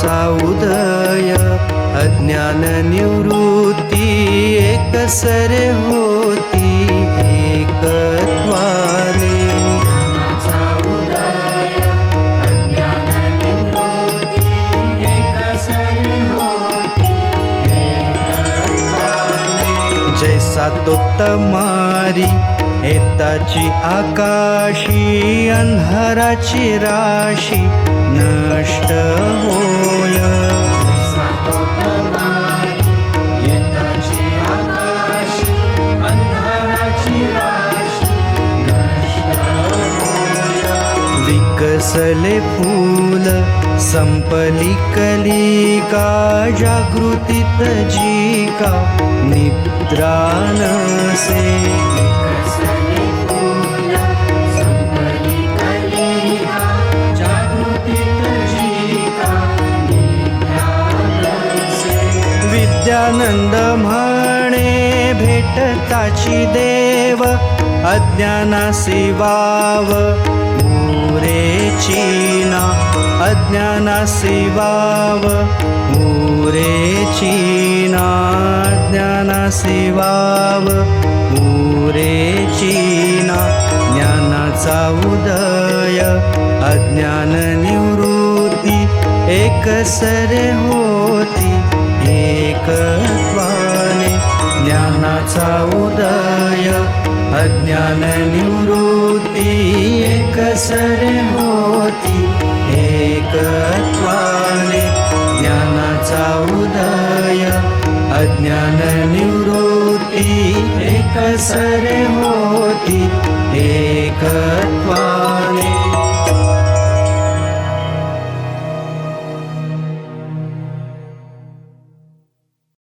उदय अज्ञाननिवृत्ती एकसरे होती एकत्वाने जैसा तो तमारी एताची आकाशी अंधाराची राशी नष्ट होय। विकसले फूल संपली कलिका जागृतीत जिका निद्रानसे देव ना अज्ञानासी वाव मुरेची ना अज्ञानासी वाव मुरेची ना ज्ञानाचा उदय अज्ञान निवृत्ती एकसरे होती एकत्वाने ज्ञानाचा उदय अज्ञान निवृत्ती एकसरे होती एकत्वाने ज्ञानाचा उदय अज्ञान निवृत्ती एकसरे एकत्वा